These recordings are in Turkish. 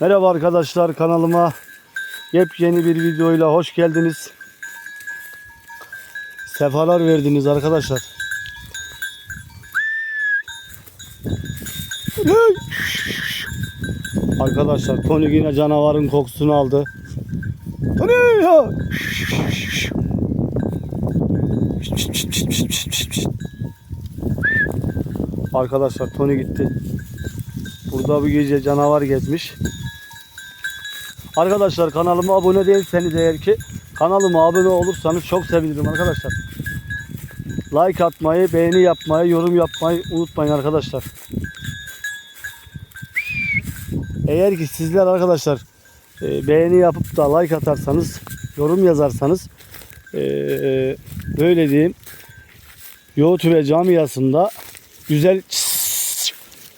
Merhaba arkadaşlar kanalıma yepyeni bir videoyla hoş geldiniz. Sefalar verdiniz arkadaşlar. Arkadaşlar Tony yine canavarın kokusunu aldı. Tony ya. Arkadaşlar Tony gitti. Burada bu gece canavar gezmiş. Arkadaşlar kanalıma abone değilseniz eğer ki kanalıma abone olursanız çok sevinirim arkadaşlar. Like atmayı, beğeni yapmayı, yorum yapmayı unutmayın arkadaşlar. Eğer ki sizler arkadaşlar e, beğeni yapıp da like atarsanız, yorum yazarsanız e, böyle diyeyim YouTube camiasında güzel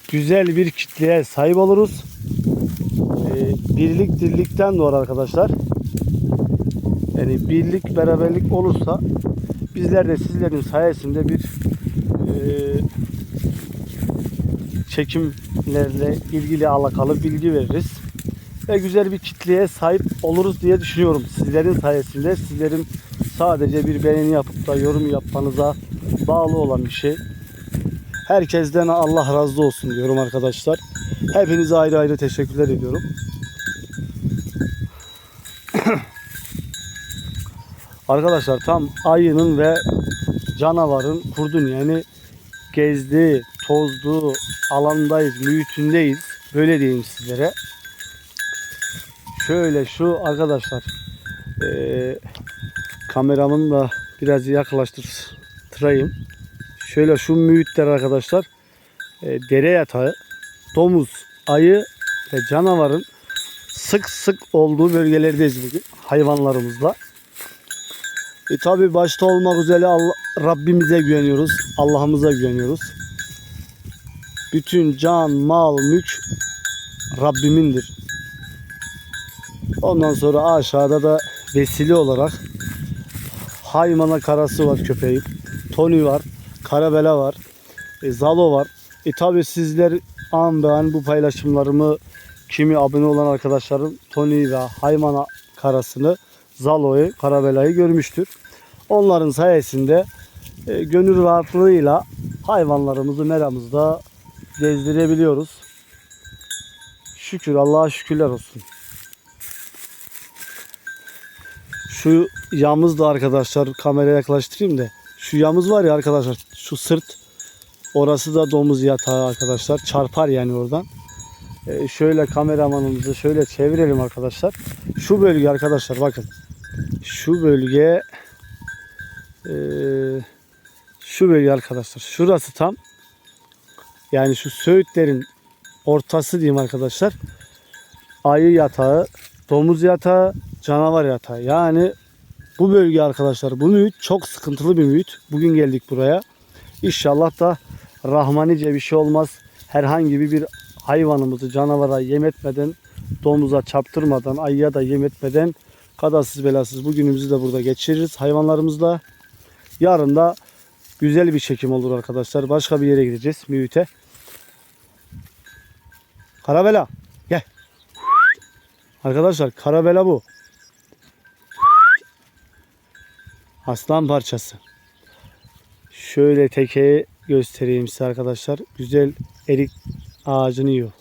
güzel bir kitleye sahip oluruz. Ee, birlik dirlikten doğar arkadaşlar. Yani birlik beraberlik olursa bizler de sizlerin sayesinde bir e, çekimlerle ilgili alakalı bilgi veririz. Ve güzel bir kitleye sahip oluruz diye düşünüyorum. Sizlerin sayesinde sizlerin sadece bir beğeni yapıp da yorum yapmanıza bağlı olan bir şey. Herkesten Allah razı olsun diyorum arkadaşlar. Hepinize ayrı ayrı teşekkürler ediyorum. Arkadaşlar tam ayının ve canavarın kurdun yani gezdiği, tozduğu alandayız, mühitündeyiz. Böyle diyeyim sizlere. Şöyle şu arkadaşlar eee kameramın da biraz yaklaştırayım. Şöyle şu mühitler arkadaşlar e, dere yatağı, domuz, ayı ve canavarın sık sık olduğu bölgelerdeyiz bugün hayvanlarımızla. E tabi başta olmak üzere Allah, Rabbimize güveniyoruz. Allah'ımıza güveniyoruz. Bütün can, mal, mülk Rabbimindir. Ondan sonra aşağıda da vesile olarak Haymana karası var köpeğin. Tony var. Karabela var. E, Zalo var. E tabi sizler an be an bu paylaşımlarımı kimi abone olan arkadaşlarım Tony ve Haymana karasını Zalo'yu, Karabela'yı görmüştür. Onların sayesinde e, gönül rahatlığıyla hayvanlarımızı meramızda gezdirebiliyoruz. Şükür Allah'a şükürler olsun. Şu yamız da arkadaşlar kameraya yaklaştırayım da. Şu yamız var ya arkadaşlar şu sırt orası da domuz yatağı arkadaşlar. Çarpar yani oradan. Ee, şöyle kameramanımızı şöyle çevirelim arkadaşlar. Şu bölge arkadaşlar bakın. Şu bölge ee, şu bölge arkadaşlar. Şurası tam yani şu söğütlerin ortası diyeyim arkadaşlar. Ayı yatağı, domuz yatağı, canavar yatağı. Yani bu bölge arkadaşlar bu mühit çok sıkıntılı bir mühit. Bugün geldik buraya. İnşallah da rahmanice bir şey olmaz. Herhangi bir hayvanımızı canavara yem etmeden, domuza çarptırmadan, ayıya da yem etmeden kadasız belasız bugünümüzü de burada geçiririz hayvanlarımızla. Yarın da güzel bir çekim olur arkadaşlar. Başka bir yere gideceğiz mühite. Karabela gel. Arkadaşlar karabela bu. Aslan parçası. Şöyle tekeyi göstereyim size arkadaşlar. Güzel erik ağacını yiyor.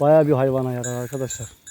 Baya bir hayvana yarar arkadaşlar.